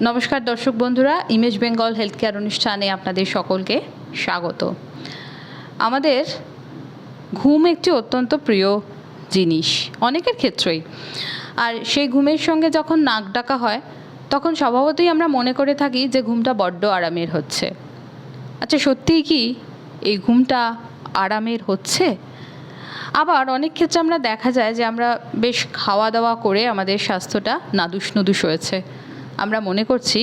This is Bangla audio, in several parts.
নমস্কার দর্শক বন্ধুরা, ইমেজ বেঙ্গল হেলথ কেয়ার অনুষ্ঠানে আপনাদের সকলকে স্বাগত। আমাদের ঘুম একটি অত্যন্ত প্রিয় জিনিস, অনেকের ক্ষেত্রেই। আর সেই ঘুমের সঙ্গে যখন নাক ডাকা হয়, তখন স্বভাবতই আমরা মনে করে থাকি যে ঘুমটা বড্ড আরামের হচ্ছে। আচ্ছা সত্যিই কি এই ঘুমটা আরামের হচ্ছে? আবার অনেক ক্ষেত্রে আমরা দেখা যায় যে আমরা বেশ খাওয়া দাওয়া করে আমাদের স্বাস্থ্যটা নাদুস নুদুস হয়েছে। আমরা মনে করছি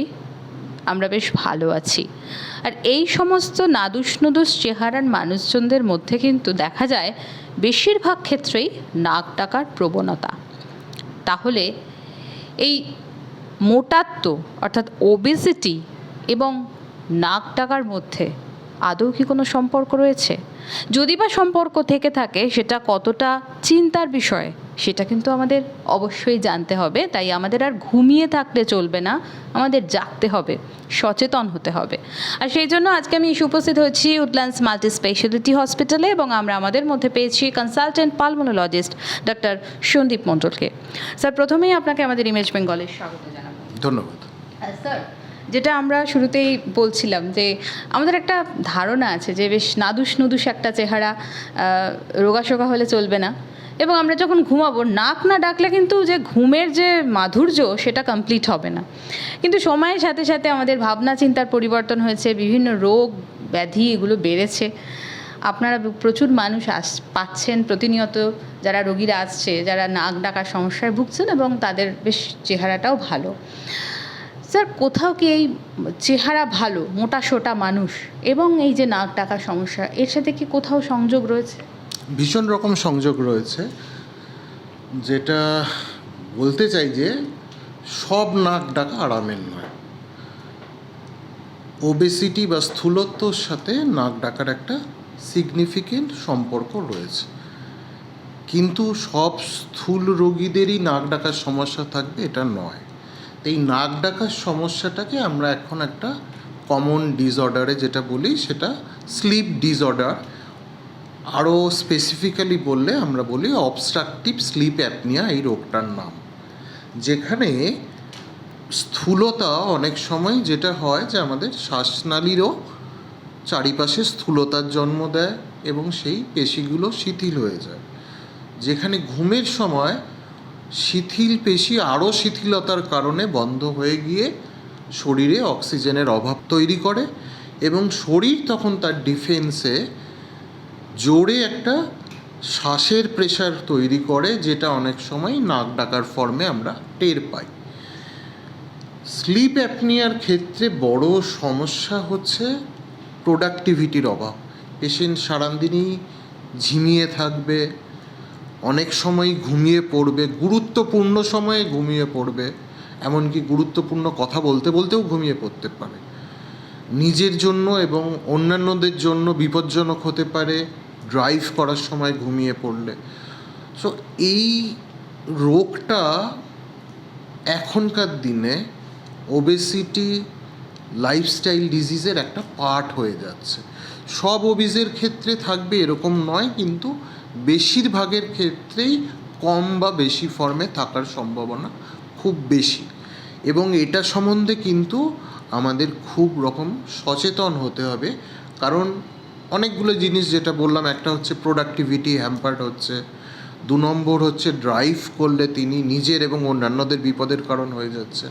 আমরা বেশ ভালো আছি। আর এই সমস্ত নাদুস নুদুস চেহারার মানুষজনদের মধ্যে কিন্তু দেখা যায় বেশিরভাগ ক্ষেত্রেই নাক ডাকার প্রবণতা। তাহলে এই মোটাত্ব অর্থাৎ ওবেসিটি এবং নাক ডাকার মধ্যে আদৌ কি কোনো সম্পর্ক রয়েছে? যদি বা সম্পর্ক থেকে থাকে সেটা কতটা চিন্তার বিষয় সেটা কিন্তু আমাদের অবশ্যই জানতে হবে। তাই আমাদের আর ঘুমিয়ে থাকলে চলবে না আমাদের জাগতে হবে সচেতন হতে হবে। আর সেই জন্য আজকে আমি এসে উপস্থিত হয়েছি উডল্যান্ডস মাল্টি স্পেশালিটি হসপিটালে এবং আমরা আমাদের মধ্যে পেয়েছি কনসালটেন্ট পালমোনোলজিস্ট ডক্টর সন্দীপ মণ্ডলকে। স্যার প্রথমেই আপনাকে আমাদের ইমেজ বেঙ্গলের স্বাগত জানাব। ধন্যবাদ। স্যার যেটা আমরা শুরুতেই বলছিলাম যে আমাদের একটা ধারণা আছে যে বেশ নাদুস নুদুস একটা চেহারা রোগাশোগা হলে চলবে না। এবং আমরা যখন ঘুমাবো, নাক না ডাকলে কিন্তু যে ঘুমের যে মাধুর্য, সেটা কমপ্লিট হবে না। কিন্তু সময়ের সাথে সাথে আমাদের ভাবনা চিন্তার পরিবর্তন হয়েছে, বিভিন্ন রোগ, ব্যাধি এগুলো বেড়েছে। আপনারা প্রচুর মানুষ আস, পাচ্ছেন প্রতিনিয়ত যারা রোগীরা আসছে, যারা নাক ডাকার সমস্যায় ভুগছেন এবং তাদের বেশ চেহারাটাও ভালো। স্যার, কোথাও কি এই চেহারা ভালো, মোটা সোটা মানুষ এবং এই যে নাক ডাকার সমস্যা, এর সাথে কি কোথাও সংযোগ রয়েছে? ভীষণ রকম সংযোগ রয়েছে। যেটা বলতে চাই যে, সব নাক ডাকা আরামের নয়। ওবেসিটি বা স্থূলত্বর সাথে নাক ডাকার একটা সিগনিফিকেন্ট সম্পর্ক রয়েছে। কিন্তু সব স্থূল রোগীদেরই নাক ডাকার সমস্যা থাকবে, এটা নয়। এই নাক ডাকার সমস্যাটাকে আমরা এখন একটা কমন ডিসঅর্ডারে যেটা বলি, সেটা স্লিপ ডিসঅর্ডার আরও স্পেসিফিক্যালি বললে আমরা বলি অবস্ট্রাকটিভ স্লিপ অ্যাপনিয়া এই রোগটার নাম। যেখানে স্থূলতা অনেক সময় যেটা হয় যে আমাদের শ্বাসনালীরও চারিপাশে স্থূলতার জন্ম দেয় এবং সেই পেশিগুলো শিথিল হয়ে যায়। যেখানে ঘুমের সময় শিথিল পেশি আরও শিথিলতার কারণে বন্ধ হয়ে গিয়ে শরীরে অক্সিজেনের অভাব তৈরি করে এবং শরীর তখন তার ডিফেন্সে জোরে একটা শ্বাসের প্রেশার তৈরি করে, যেটা অনেক সময় নাক ডাকার ফর্মে আমরা টের পাই। স্লিপ অ্যাপনিয়ার ক্ষেত্রে বড় সমস্যা হচ্ছে প্রোডাক্টিভিটির অভাব। পেশেন্ট সারাদিনই ঝিমিয়ে থাকবে অনেক সময় ঘুমিয়ে পড়বে, গুরুত্বপূর্ণ সময়ে ঘুমিয়ে পড়বে, এমনকি গুরুত্বপূর্ণ কথা বলতে বলতেও ঘুমিয়ে পড়তে পারে। নিজের জন্য এবং অন্যান্যদের জন্য বিপজ্জনক হতে পারে ড্রাইভ করার সময় ঘুমিয়ে পড়লে। সো এই রোগটা এখনকার দিনে ওবেসিটি লাইফস্টাইল ডিজিজের একটা পার্ট হয়ে যাচ্ছে। সব ওবিজের ক্ষেত্রে থাকবে এরকম নয়, কিন্তু বেশিরভাগের ক্ষেত্রেই কম বা বেশি ফর্মে থাকার সম্ভাবনা খুব বেশি। এবং এটা সম্বন্ধে কিন্তু আমাদের খুব রকম সচেতন হতে হবে। কারণ অনেকগুলো জিনিস যেটা বললাম, একটা হচ্ছে প্রোডাক্টিভিটি হ্যাম্পার্ড হচ্ছে। দু নম্বর হচ্ছে ড্রাইভ করলে তিনি নিজের এবং অন্যান্যদের বিপদের কারণ হয়ে যাচ্ছে।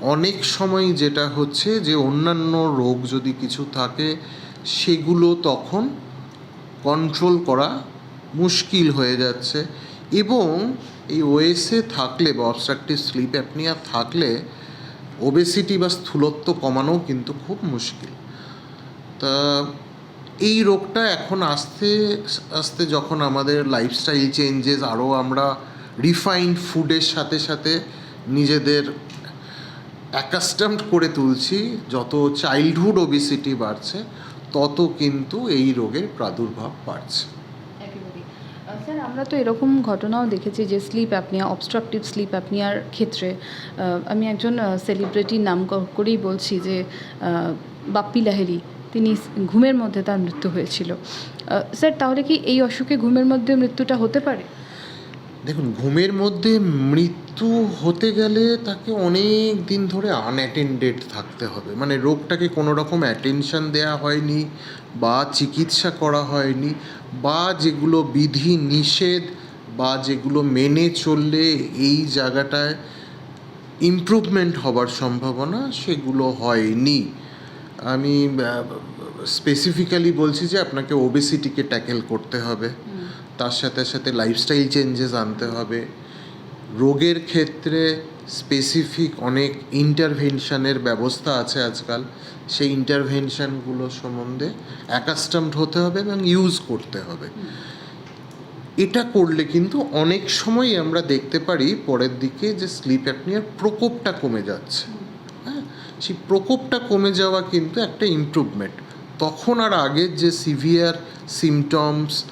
অনেক সময় যেটা হচ্ছে যে, অন্যান্য রোগ যদি কিছু থাকে, সেগুলো তখন কন্ট্রোল করা মুশকিল হয়ে যাচ্ছে। এবং এই ওএসএ থাকলে বা অবস্ট্রাকটিভ স্লিপ অ্যাপনিয়া থাকলে ওবেসিটি বা স্থূলত্ব কমানোও কিন্তু খুব মুশকিল। তা এই রোগটা এখন আস্তে আস্তে যখন আমাদের লাইফস্টাইল চেঞ্জেস আরও আমরা রিফাইন্ড ফুডের সাথে সাথে নিজেদের অ্যাকাস্টামড করে তুলছি, যত চাইল্ডহুড ওবিসিটি বাড়ছে, তত কিন্তু এই রোগের প্রাদুর্ভাব বাড়ছে। স্যার, আমরা তো এরকম ঘটনাও দেখেছি যে স্লিপ অ্যাপনিয়া অবস্ট্রাকটিভ স্লিপ অ্যাপনিয়ার ক্ষেত্রে আমি একজন সেলিব্রিটির নাম করেই বলছি যে বাপ্পি লাহেরি তিনি ঘুমের মধ্যে তার মৃত্যু হয়েছিল। স্যার, তাহলে কি এই অসুখে ঘুমের মধ্যে মৃত্যুটা হতে পারে? দেখুন, ঘুমের মধ্যে মৃত্যু হতে গেলে তাকে অনেক দিন ধরে আনঅ্যাটেন্ডেড থাকতে হবে। মানে রোগটাকে কোনো রকম অ্যাটেনশন দেওয়া হয়নি বা চিকিৎসা করা হয়নি বা যেগুলো বিধি নিষেধ বা যেগুলো মেনে চললে এই জায়গাটায় ইমপ্রুভমেন্ট হবার সম্ভাবনা সেগুলো হয়নি। আমি স্পেসিফিক্যালি বলছি যে আপনাকে ওবেসিটিকে ট্যাকেল করতে হবে। তার সাথে সাথে লাইফস্টাইল চেঞ্জেস আনতে হবে। রোগের ক্ষেত্রে স্পেসিফিক অনেক ইন্টারভেনশনের ব্যবস্থা আছে আজকাল। সেই ইন্টারভেনশনগুলো সম্বন্ধে অ্যাকাস্টমড হতে হবে এবং ইউজ করতে হবে। এটা করলে কিন্তু অনেক সময় আমরা দেখতে পারি পরের দিকে যে স্লিপ অ্যাপনিয়ার প্রকোপটা কমে যাচ্ছে। হ্যাঁ? সেই প্রকোপটা কমে যাওয়া কিন্তু একটা ইমপ্রুভমেন্ট তখন আর আগের যে সিভিয়ার সিমটমস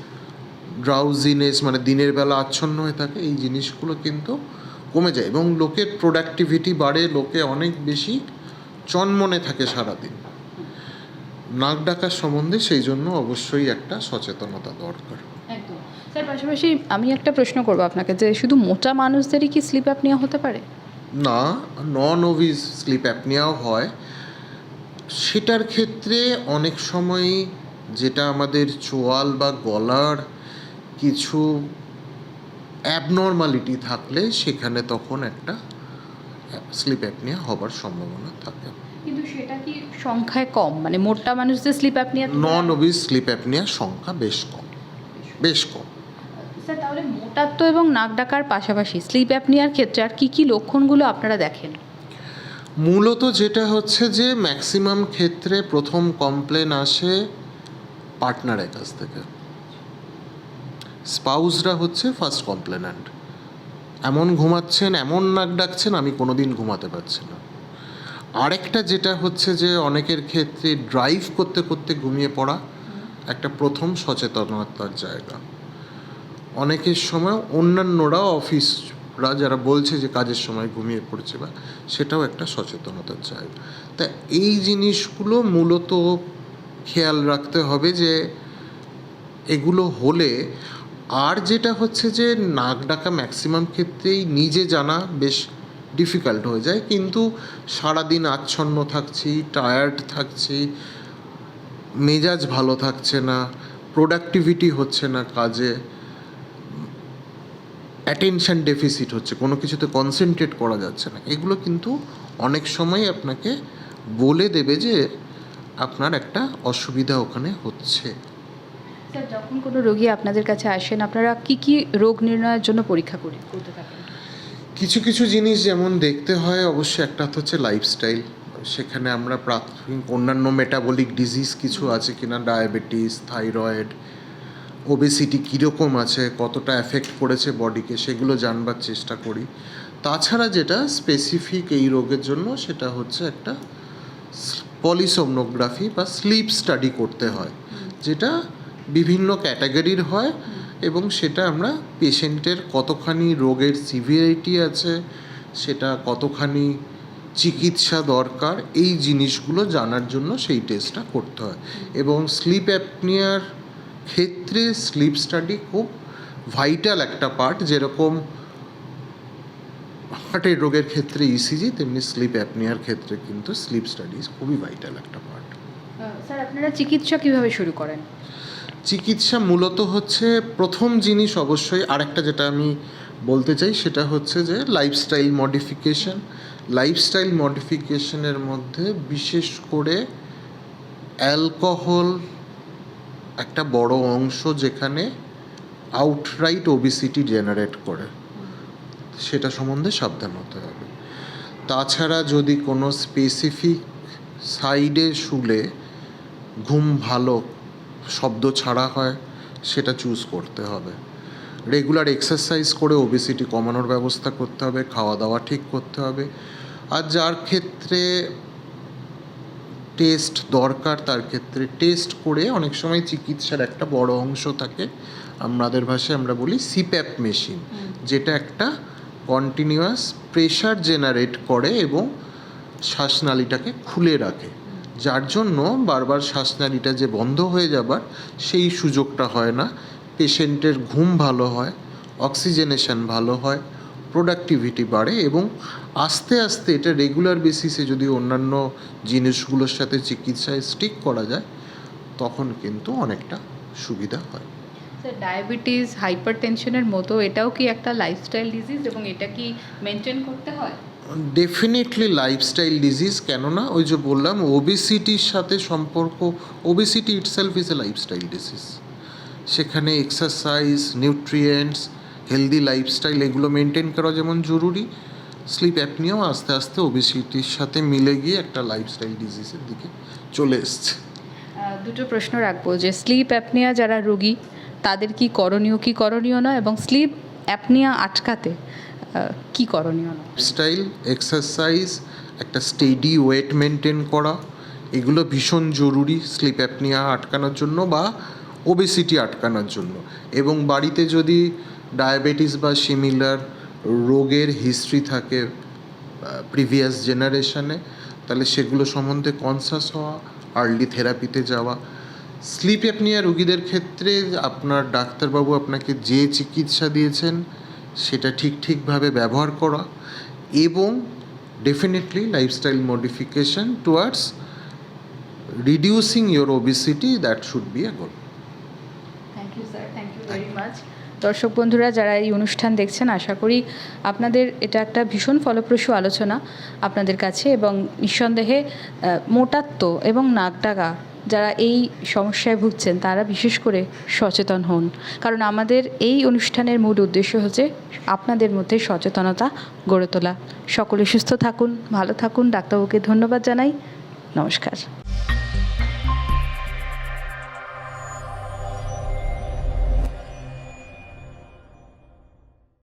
ড্রাউজিনেস মানে দিনের বেলা আচ্ছন্ন হয়ে থাকে এই জিনিসগুলো কিন্তু কমে যায় এবং লোকের প্রোডাক্টিভিটি বাড়ে লোকে অনেক বেশি চনমনে থাকে সারাদিন। নাক ডাকার সম্বন্ধে সেই জন্য অবশ্যই একটা সচেতনতা দরকার। স্যার পাশাপাশি আমি একটা প্রশ্ন করব আপনাকে যে শুধু মোটা মানুষদেরই কি স্লিপ অ্যাপনিয়া হতে পারে? না নন ওভিস স্লিপ অ্যাপনিয়াও হয়। সেটার ক্ষেত্রে অনেক সময় যেটা আমাদের চোয়াল বা গলার কিছু অ্যাবনর্মালিটি থাকলে সেখানে তখন একটা স্লিপ অ্যাপনিয়া হবার সম্ভাবনা থাকে। কিন্তু সেটা কি সংখ্যায় কম? মানে মোটা মানুষদের sleep apnoea non obese sleep অ্যাপনিয়ার সংখ্যা বেশ কম। বেশ কম। স্যার তাহলে মোটাত্ব এবং নাক ডাকার পাশাপাশি স্লিপ অ্যাপনিয়ার ক্ষেত্রে আর কি কি লক্ষণগুলো আপনারা দেখেন? মূলত যেটা হচ্ছে যে ম্যাক্সিমাম ক্ষেত্রে প্রথম কমপ্লেন আসে পার্টনারের কাছ থেকে। স্পাউসরা হচ্ছে ফার্স্ট কমপ্লেন্যান্ট। এমন ঘুমাচ্ছেন, এমন নাক ডাকছেন, আমি কোনোদিন ঘুমাতে পারছি না। আরেকটা যেটা হচ্ছে যে, অনেকের ক্ষেত্রে ড্রাইভ করতে করতে ঘুমিয়ে পড়া একটা প্রথম সচেতনতার জায়গা। অনেকের সময় অন্যান্যরা, অফিসরা যারা বলছে যে, কাজের সময় ঘুমিয়ে পড়ছে বা, সেটাও একটা সচেতনতার জায়গা। তা এই জিনিসগুলো মূলত খেয়াল রাখতে হবে যে, এগুলো হলে আর যেটা হচ্ছে যে নাক ডাকা ম্যাক্সিমাম ক্ষেত্রেই নিজে জানা বেশ ডিফিকাল্ট হয়ে যায়। কিন্তু সারাদিন আচ্ছন্ন থাকছি টায়ার্ড থাকছি, মেজাজ ভালো থাকছে না প্রোডাক্টিভিটি হচ্ছে না কাজে অ্যাটেনশন ডেফিসিট হচ্ছে, কোনো কিছুতে কনসেন্ট্রেট করা যাচ্ছে না। এগুলো কিন্তু অনেক সময় আপনাকে বলে দেবে যে আপনার একটা অসুবিধা ওখানে হচ্ছে। স্যার, যখন কোনো রোগী আপনাদের কাছে আসেন, আপনারা কি কি রোগ নির্ণয়ের জন্য পরীক্ষা করে করতে থাকেন? কিছু কিছু জিনিস যেমন দেখতে হয়, অবশ্যই একটা হচ্ছে লাইফস্টাইল সেখানে আমরা প্রাথমিক, অন্যান্য মেটাবলিক ডিজিজ কিছু আছে কিনা ডায়াবেটিস থাইরয়েড ওবেসিটি কীরকম আছে, কতটা এফেক্ট করেছে বডিকে সেগুলো জানবার চেষ্টা করি। তাছাড়া যেটা স্পেসিফিক এই রোগের জন্য, সেটা হচ্ছে একটা পলিসোমনোগ্রাফি বা স্লিপ স্টাডি করতে হয়। যেটা বিভিন্ন ক্যাটাগরির হয় এবং সেটা আমরা পেশেন্টের কতখানি রোগের সিভিয়ারিটি আছে, সেটা কতখানি চিকিৎসা দরকার, এই জিনিসগুলো জানার জন্য সেই টেস্টটা করতে হয়। এবং স্লিপ অ্যাপনিয়ার ক্ষেত্রে স্লিপ স্টাডি খুব ভাইটাল একটা পার্ট, যেরকম হার্টের রোগের ক্ষেত্রে ইসিজি তেমনি স্লিপ অ্যাপনিয়ার ক্ষেত্রে কিন্তু স্লিপ স্টাডিজ খুবই ভাইটাল একটা পার্ট। স্যার, আপনারা চিকিৎসা কীভাবে শুরু করেন? চিকিৎসা মূলত হচ্ছে প্রথম জিনিস অবশ্যই আরেকটা যেটা আমি বলতে চাই, সেটা হচ্ছে যে লাইফস্টাইল মডিফিকেশন লাইফস্টাইল মডিফিকেশনের মধ্যে বিশেষ করে অ্যালকোহল একটা বড় অংশ যেখানে আউটরাইট ওবিসিটি জেনারেট করে। সেটা সম্বন্ধে সাবধান হতে হবে। তাছাড়া যদি কোনো স্পেসিফিক সাইডে শুলে ঘুম ভালো শব্দ ছাড়া হয় সেটা চুজ করতে হবে। রেগুলার এক্সারসাইজ করে ওবেসিটি কমানোর ব্যবস্থা করতে হবে খাওয়া দাওয়া ঠিক করতে হবে। আর যার ক্ষেত্রে টেস্ট দরকার তার ক্ষেত্রে টেস্ট করে অনেক সময় চিকিৎসার একটা বড় অংশ থাকে। আমাদের ভাষায় আমরা বলি সিপ্যাপ মেশিন যেটা একটা কন্টিনিউয়াস প্রেশার জেনারেট করে এবং শ্বাসনালীটাকে খুলে রাখে। যার জন্য বারবার শ্বাসনালীটা যে বন্ধ হয়ে যাবার সেই সুযোগটা হয় না। পেশেন্টের ঘুম ভালো হয়, অক্সিজেনেশন ভালো হয়, প্রোডাক্টিভিটি বাড়ে এবং আস্তে আস্তে এটা রেগুলার বেসিসে যদি অন্যান্য জিনিসগুলোর সাথে চিকিৎসায় স্টিক করা যায়, তখন কিন্তু অনেকটা সুবিধা হয়। ডায়াবেটিস হাইপার টেনশনের মতো এটাও কি একটা লাইফস্টাইল ডিজিজ এবং এটা কি মেনটেন করতে হয়? ডেফিনেটলি লাইফস্টাইল ডিজিজ কেননা ওই যে বললাম ওবিসিটির সাথে সম্পর্ক obesity itself is a lifestyle disease সেখানে এক্সারসাইজ নিউট্রিয়েন্টস হেলদি লাইফস্টাইল এগুলো মেনটেন করা যেমন জরুরি। স্লিপ অ্যাপনিও আস্তে আস্তে ওবিসিটির সাথে মিলে গিয়ে একটা লাইফস্টাইল ডিজিজের দিকে চলে এসছে। দুটো প্রশ্ন রাখব যে স্লিপ অ্যাপনিয়া যারা রোগী, তাদের কি করণীয় কি করণীয় না এবং স্লিপ অ্যাপনিয়া আটকাতে কি করণীয় স্টাইল এক্সারসাইজ একটা স্টেডি ওয়েট মেনটেন করা, এগুলো ভীষণ জরুরি স্লিপ অ্যাপনিয়া আটকানোর জন্য বা ওবেসিটি আটকানোর জন্য। এবং বাড়িতে যদি ডায়াবেটিস বা সিমিলার রোগের হিস্ট্রি থাকে প্রিভিয়াস জেনারেশনে তাহলে সেগুলো সম্বন্ধে কনসাস হওয়া আর্লি থেরাপিতে যাওয়া। স্লিপ অ্যাপনিয়া রুগীদের ক্ষেত্রে আপনার ডাক্তারবাবু আপনাকে যে চিকিৎসা দিয়েছেন সেটা ঠিক ঠিকভাবে ব্যবহার করা এবং definitely lifestyle modification towards reducing your obesity that should be a goal thank you sir thank you very much দর্শক বন্ধুরা যারা এই অনুষ্ঠান দেখছেন আশা করি আপনাদের এটা একটা ভীষণ ফলপ্রসূ আলোচনা আপনাদের কাছে এবং নিঃসন্দেহে মোটাত্ব এবং নাক ডাকা যারা এই সমস্যায় ভুগছেন, তারা বিশেষ করে সচেতন হন। কারণ আমাদের এই অনুষ্ঠানের মূল উদ্দেশ্য হচ্ছে আপনাদের মধ্যে সচেতনতা গড়ে তোলা। সকলে সুস্থ থাকুন, ভালো থাকুন। ডাক্তারবাবুকে ধন্যবাদ জানাই। নমস্কার।